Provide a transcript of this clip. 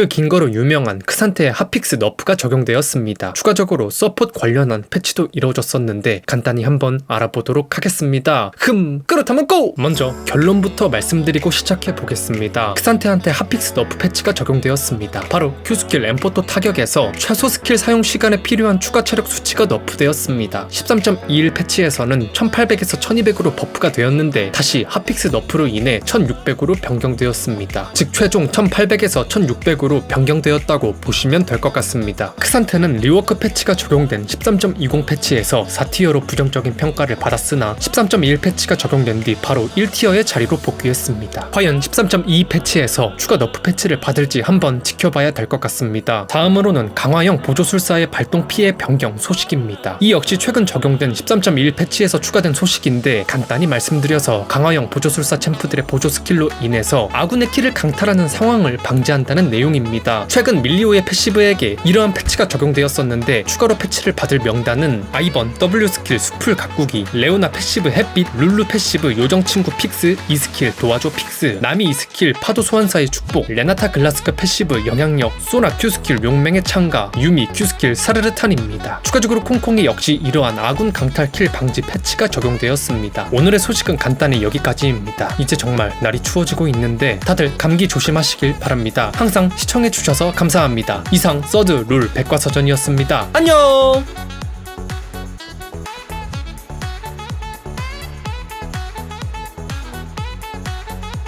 그 긴 거로 유명한 크산테의 핫픽스 너프가 적용되었습니다. 추가적으로 서폿 관련한 패치도 이루어졌었는데 간단히 한번 알아보도록 하겠습니다. 흠, 그렇다면 고! 먼저 결론부터 말씀드리고 시작해 보겠습니다. 크산테한테 핫픽스 너프 패치가 적용되었습니다. 바로 Q스킬 엠포토 타격에서 최소 스킬 사용 시간에 필요한 추가 체력 수치가 너프되었습니다. 13.21 패치에서는 1800에서 1200으로 버프가 되었는데 다시 핫픽스 너프로 인해 1600으로 변경되었습니다. 즉 최종 1800에서 1600으로 변경되었다고 보시면 될 것 같습니다. 크산테는 리워크 패치가 적용된 13.20 패치에서 4티어로 부정적인 평가를 받았으나 13.1 패치가 적용된 뒤 바로 1티어의 자리로 복귀했습니다. 과연 13.2 패치에서 추가 너프 패치를 받을지 한번 지켜봐야 될 것 같습니다. 다음으로는 강화형 보조술사의 발동 피해 변경 소식입니다. 이 역시 최근 적용된 13.1 패치에서 추가된 소식인데 간단히 말씀드려서 강화형 보조술사 챔프들의 보조 스킬로 인해서 아군의 키를 강탈하는 상황을 방지한다는 내용입니다. 최근 밀리오의 패시브에게 이러한 패치가 적용되었었는데 추가로 패치를 받을 명단은 아이번, W 스킬 수풀 가꾸기, 레오나 패시브 햇빛, 룰루 패시브 요정 친구 픽스, 이 스킬 도와줘 픽스, 나미 이 스킬 파도 소환사의 축복, 레나타 글라스크 패시브 영향력, 소나 Q 스킬 용맹의 창가, 유미 Q 스킬 사르르탄입니다. 추가적으로 콩콩이 역시 이러한 아군 강탈 킬 방지 패치가 적용되었습니다. 오늘의 소식은 간단히 여기까지입니다. 이제 정말 날이 추워지고 있는데 다들 감기 조심하시길 바랍니다. 항상 시청해주셔서 감사합니다. 이상 서드 룰 백과사전이었습니다. 안녕!